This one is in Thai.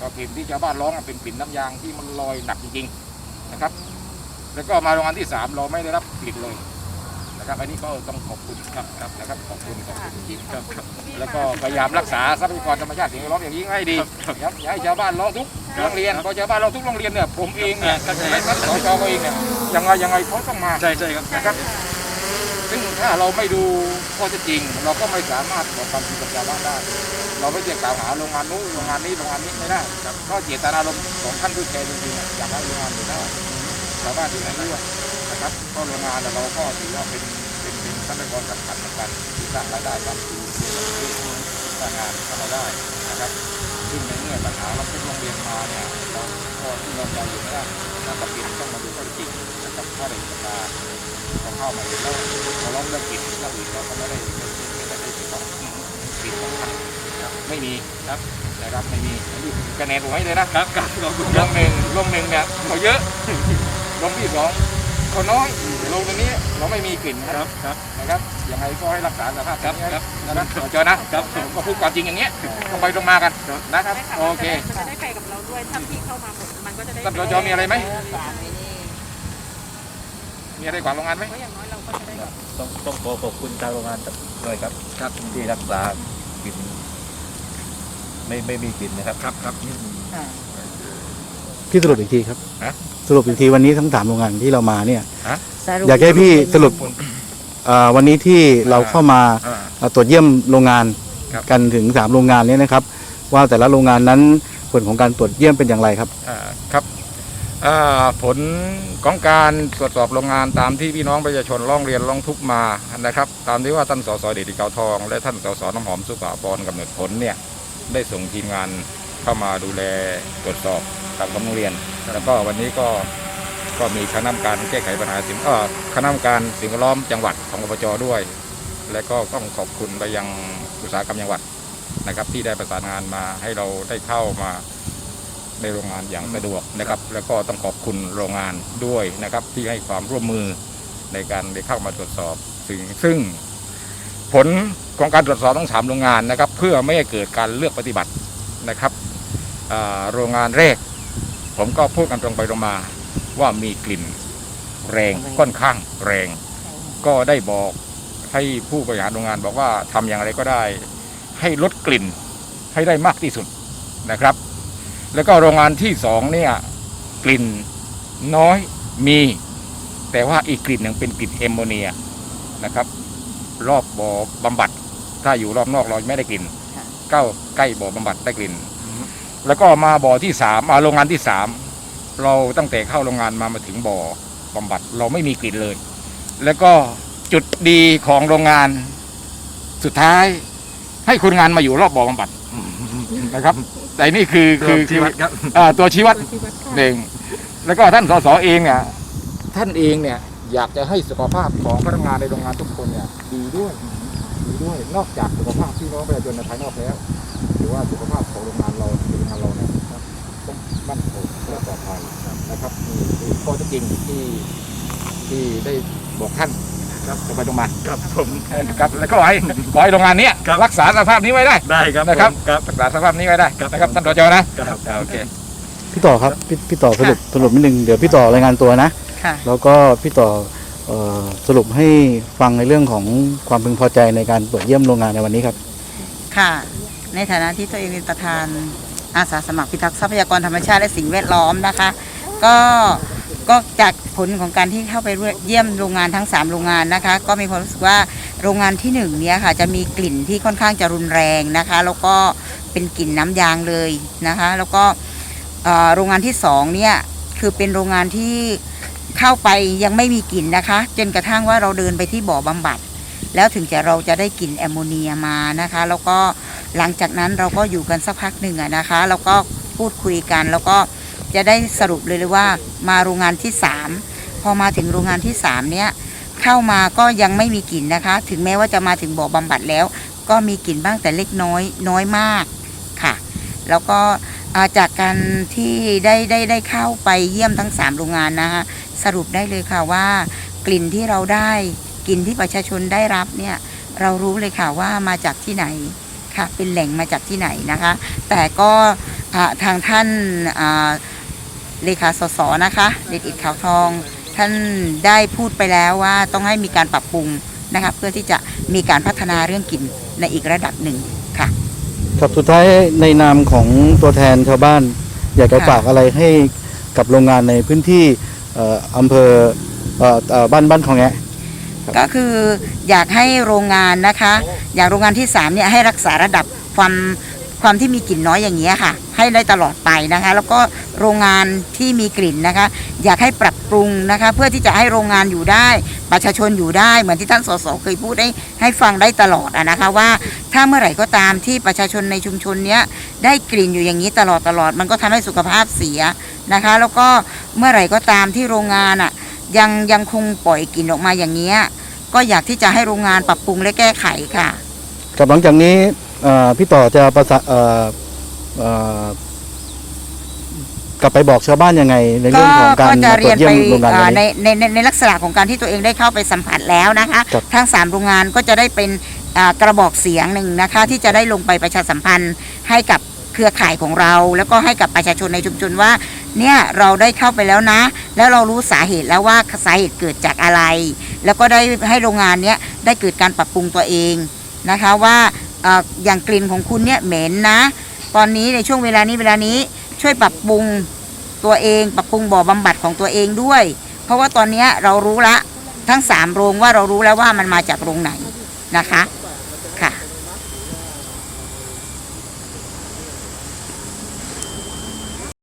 ก็กลิ่นที่ชาวบ้านร้องอะเป็นกลิ่นน้ำยางที่มันลอยหนักจริงๆนะครับ แล้วก็มาโรงงานที่สามเราไม่ได้รับกลิ่นเลยนะครับอันนี้ก็ต้องขอบคุณครับครับนะครับขอบคุณขอบคุณจริงๆครับครับ แล้วก็พยายามรักษาทรัพยากรธรรมชาติสิ่งแวดล้อมอย่างนี้ให้ดีครับอย่าให้ชาวบ้านร้องทุกโรงเรียนพอชาวบ้านร้องทุกโรงเรียนเนี่ยผมเองเนี่ยและท่านสจก็เองเนี่ยยังไงยังไงเขาต้องมาใช่ใช่ครับนะครับซึ่ง ถ้าเราไม่ดูข้อเท็จจริง เราก็ไม่สามารถบอกความจริงกับชาวบ้านได้ เราไม่จะกล่าวหาโรงงานนู้นโรงงานนี้โรงงานนี้ไม่ได้ครับเพราะเจตนารมณ์ของท่านผู้แทนจริงๆอยากให้โรงงานอยู่ได้ชาวบ้านอยู่ได้ด้วยนะครับเพราะโรงงานเนี่ยเราก็ถือว่าเป็นเป็นเป็นทรัพยากรสำคัญเหมือนกันที่สร้างรายได้ครับสร้างงานเข้ามาได้นะครับซึ่งในเมื่อปัญหาเราเป็นโรงเรียนมาเนี่ยเราก็ที่เราใจอยู่ไม่ได้เราจำเป็นต้องมาดูข้อเท็จจริง นะครับเพราะในสัปดาห์เราเข้ามาเห็นแล้วเราล้อมเรื่องกินเราอื่นเราก็ไม่ได้ไม่ได้ไม่ได้ติดต่อปิดสำคัญครับไม่มีครับนะครับไม่มีอันนี้คะแนนผมให้เลยนะครับครับขอบคุณลครับงหนึ่งลงหนึ่งเนี่ยเขาเยอะลงที่สองเขาน้อยลงตรงนี้เราไม่มีกลิ่นคครัรับบครับนะครับยังไงก็ให้รักษาสภาพครับนี้ครับนะครับเจอนะครับผมก็พูดความจริงอย่างเงี้ยตรงไปตรงมากันนะครับได้ค่ะโอเคมันจะได้ไปกับเราด้วยถ้าพี่เข้ามาหมดมันก็จะได้ท่านสจมีอะไรไหมฝากไว้นี่ มีอะไรขวางโรงงานไหม เพราะอย่างน้อยเราก็จะได้แบบต้องต้องขอขอบคุณทางโรงงานด้วยครับครับที่รักษากลิ่นไม่ไม่มีกลิ่นนะครับครับครับพี่สรุปอีกทีครับฮะ สรุปอีกทีวันนี้ทั้งสามโรงงานที่เรามาเนี่ยสรุปอยากให้พี่สรุปเอ่อวันนี้ที่เราเข้ามาอ่า เอ่อตรวจเยี่ยมโรงงานครับ กันถึงสามโรงงานเนี้นะครับ ว่าแต่ละโรงงานนั้นผลของการตรวจเยี่ยมเป็นอย่างไรครับ อ่าครับอ่า ผลของการตรวจสอบโรงงานตามที่พี่น้องประชาชนร้องเรียนร้องทุกข์มานะครับ ตามที่ว่าท่านสสเดชดิเกาทอง และท่านสสน้ำหอมสุภาพรกำเนิดผลเนี่ยได้ส่งทีมงานเข้ามาดูแลตรวจสอบตามคำร้องเรียน แล้วก็วันนี้ก็ก็มีคณะกรรมการแก้ไขปัญหาสิ่งเอ่อคณะกรรมการสิ่งแวดล้อมจังหวัดของอบจด้วย และก็ต้องขอบคุณไปยังอุตสาหกรรมจังหวัดนะครับที่ได้ประสานงานมาให้เราได้เข้ามา ในโรงงานอย่างสะดวกนะครับ แล้วก็ต้องขอบคุณโรงงานด้วยนะครับ ที่ให้ความร่วมมือในการได้เข้ามาตรวจสอบสิ่งซึ่ง ผลของการตรวจสอบทั้งสามโรงงานนะครับ เพื่อไม่ให้เกิดการเลือกปฏิบัตินะครับโรงงานแรก ผมก็พูดกันตรงไปตรงมาว่ามีกลิ่นแรงค่อนข้างแรง ก็ได้บอกให้ผู้บริหารโรงงานบอกว่าทำอย่างไรก็ได้ ให้ลดกลิ่นให้ได้มากที่สุดนะครับ แล้วก็โรงงานที่สองเนี่ยกลิ่นน้อยมี แต่ว่าอีกกลิ่นหนึ่งเป็นกลิ่นเอมโมเนียนะครับ รอบบ่อบำบัด ถ้าอยู่รอบนอกเราไม่ได้กลิ่นเก้าใกล้บ่อบำบัดได้กลิ่น แล้วก็มาบ่อที่สามมาโรงงานที่สามเราตั้งแต่เข้าโรงงานมามาถึงบ่อบำบัดเราไม่มีกลิ่นเลย แล้วก็จุดดีของโรงงานสุดท้าย ให้คนงานมาอยู่รอบบ่อบำบัดนะครับ แต่นี่คือคือชีวัดครับ อ่าตัวชี้วัดหนึ่งแล้วก็ท่านสสเองเนี่ยท่านเองเนี่ยอยากจะให้สุขภาพของพนักงานในโรงงานทุกคนเนี่ยดีด้วยดีด้วยนอกจากสุขภาพพี่น้องประชาชนในภายนอกแล้วหรือว่าสุขภาพของโรงงานเราโรงงานเราเนี่ยครับต้องมั่นคงและปลอดภัยนะครับนี่คือข้อเท็จจริงที่ที่ได้บอกท่าน ครับตรงไปตรงมาครับผมครับแล้วก็ให้ขอให้โรงงานเนี้ยครับรักษาสภาพนี้ไว้ได้ได้ครับนะครับผมครับรักษาสภาพนี้ไว้ได้ครับนะครับท่านสจนะครับโอเคพี่ต่อครับพี่พี่ต่อสรุปสรุปนิดนึงเดี๋ยวพี่ต่อรายงานตัวนะค่ะแล้วก็พี่ต่อเอ่อสรุปให้ฟังในเรื่องของความพึงพอใจในการตรวจเยี่ยมโรงงานในวันนี้ครับ ค่ะ ในฐานะที่ตัวเองเป็นประธานอาสาสมัครพิทักษ์ทรัพยากรธรรมชาติและสิ่งแวดล้อมนะคะ ก็ ก็จากผลของการที่เข้าไปเยี่ยมโรงงานทั้ง 3 โรงงานนะคะ ก็มีความรู้สึกว่าโรงงานที่1เนี่ยค่ะจะมีกลิ่นที่ค่อนข้างจะรุนแรงนะคะ แล้วก็เป็นกลิ่นน้ำยางเลยนะคะ แล้วก็โรงงานที่2เนี่ยคือเป็นโรงงานที่เข้าไปยังไม่มีกลิ่นนะคะ จนกระทั่งว่าเราเดินไปที่บ่อบำบัด แล้วถึงจะเราจะได้กลิ่นแอมโมเนียมานะคะ แล้วก็หลังจากนั้นเราก็อยู่กันสักพักหนึ่งนะคะ แล้วก็พูดคุยกันแล้วก็ จะได้สรุปเลยเลยว่ามาโรงงานที่ 3 พอมาถึงโรงงานที่ 3 เนี่ยเข้ามาก็ยังไม่มีกลิ่นนะคะ ถึงแม้ว่าจะมาถึงบ่อบำบัดแล้ว ก็มีกลิ่นบ้างแต่เล็กน้อยน้อยมากค่ะ แล้วก็จากการที่ได้ได้ได้เข้าไปเยี่ยมทั้ง 3 โรงงานนะคะสรุปได้เลยค่ะว่ากลิ่นที่เราได้กลิ่นที่ประชาชนได้รับเนี่ยเรารู้เลยค่ะว่ามาจากที่ไหนค่ะเป็นแหล่งมาจากที่ไหนนะคะ แต่ก็ทางท่านอ่า เลขาสสนะคะเดชอิดขาวทอง ท่านได้พูดไปแล้วว่าต้องให้มีการปรับปรุงนะคะเพื่อที่จะมีการพัฒนาเรื่องกลิ่นในอีกระดับหนึ่งค่ะ ครับสุดท้ายในนามของตัวแทนชาวบ้าน อยากจะค่ะ ฝากอะไรให้กับโรงงานในพื้นที่เอ่ออำเภอเอ่อเอ่อบ้านบ้านของแงะ ก็คืออยากให้โรงงานนะคะ อย่างโรงงานที่3เนี่ยให้รักษาระดับความความที่มีกลิ่นน้อยอย่างเงี้ยค่ะ ให้ได้ตลอดไปนะคะ แล้วก็โรงงานที่มีกลิ่นนะคะ อยากให้ปรับปรุงนะคะ เพื่อที่จะให้โรงงานอยู่ได้ ประชาชนอยู่ได้เหมือนที่ท่านสสเคยพูดให้ให้ฟังได้ตลอดอะนะคะว่าถ้าเมื่อไหร่ก็ตามที่ประชาชนในชุมชนเนี้ยได้กลิ่นอยู่อย่างนี้ตลอดตลอดมันก็ทำให้สุขภาพเสียนะคะ แล้วก็เมื่อไหร่ก็ตามที่โรงงานอะยังยังคงปล่อยกลิ่นออกมาอย่างเงี้ยก็อยากที่จะให้โรงงานปรับปรุงและแก้ไขค่ะกับหลังจากนี้พี่ต่อจะประสาน เอ่อเอ่อกลับไปบอกชาวบ้านยังไง ในเรื่องของการก็จะมาตรเรีวยนจเยี่ยไปมโรงงานเอ่อวันในนี้ ในในในลักษณะของการที่ตัวเองได้เข้าไปสัมผัสแล้วนะคะ ครับทั้ง 3 โรงงานก็จะได้เป็นอ่ากระบอกเสียงหนึ่งนะคะ ที่จะได้ลงไปประชาสัมพันธ์ให้กับเครือข่ายของเรา แล้วก็ให้กับประชาชนในชุมชนว่า เนี่ยเราได้เข้าไปแล้วนะ แล้วเรารู้สาเหตุแล้วว่าสาเหตุเกิดจากอะไร แล้วก็ได้ให้โรงงานเนี้ยได้เกิดการปรับปรุงตัวเองนะคะว่าเอ่ออย่างกลิ่นของคุณเนี่ยเหม็นนะ ตอนนี้ในช่วงเวลานี้เวลานี้ช่วยปรับปรุงตัวเอง ปรับปรุงบ่อบำบัดของตัวเองด้วย เพราะว่าตอนนี้เรารู้ละทั้งสามโรงว่าเรารู้แล้วว่ามันมาจากโรงไหนนะคะ